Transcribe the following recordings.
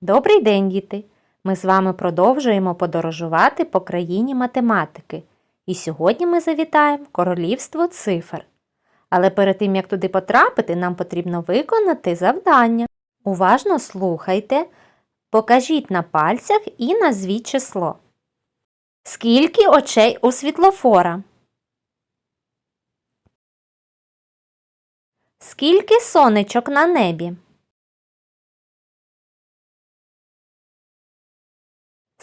Добрий день, діти! Ми з вами продовжуємо подорожувати по країні математики. І сьогодні ми завітаємо королівство цифр. Але перед тим, як туди потрапити, нам потрібно виконати завдання. Уважно слухайте, покажіть на пальцях і назвіть число. Скільки очей у світлофора? Скільки сонечок на небі?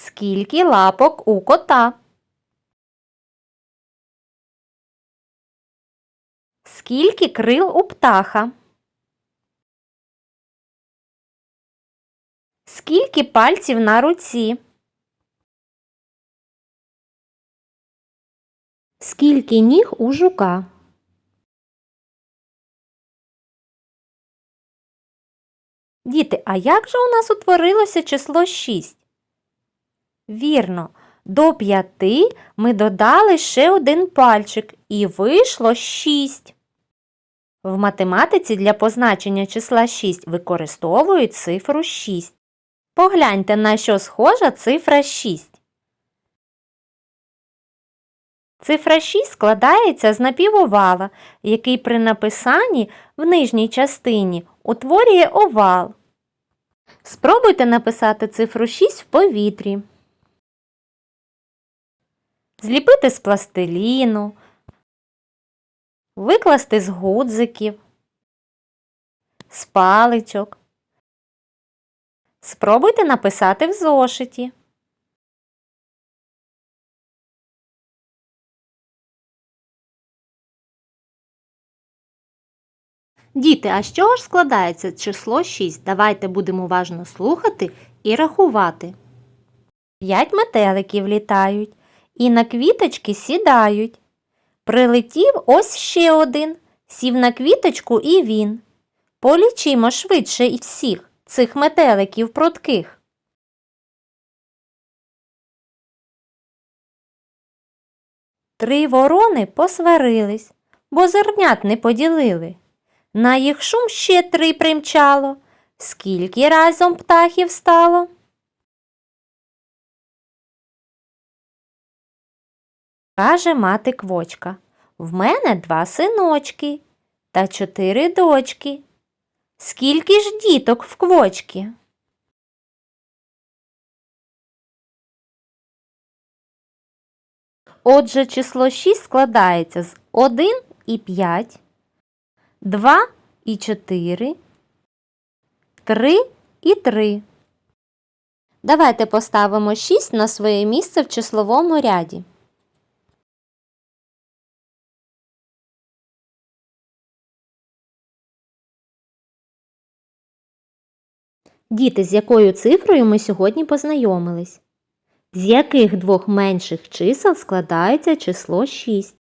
Скільки лапок у кота? Скільки крил у птаха? Скільки пальців на руці? Скільки ніг у жука? Діти, а як же у нас утворилося число 6? Вірно, до 5 ми додали ще один пальчик і вийшло 6. В математиці для позначення числа 6 використовують цифру 6. Погляньте, на що схожа цифра 6. Цифра 6 складається з напівовала, який при написанні в нижній частині утворює овал. Спробуйте написати цифру 6 в повітрі. Зліпити з пластиліну, викласти з гудзиків, з паличок. Спробуйте написати в зошиті. Діти, а з чого ж складається число 6? Давайте будемо уважно слухати і рахувати. П'ять метеликів літають і на квіточки сідають. Прилетів ось ще один, сів на квіточку і він. Полічимо швидше і всіх цих метеликів прутких. Три ворони посварились, бо зернят не поділили. На їх шум ще три примчало. Скільки разом птахів стало? Каже мати квочка. В мене два синочки та чотири дочки. Скільки ж діток в квочки? Отже, число 6 складається з 1 і 5, 2 і 4, 3 і 3. Давайте поставимо 6 на своє місце в числовому ряді. Діти, з якою цифрою ми сьогодні познайомились? З яких двох менших чисел складається число 6?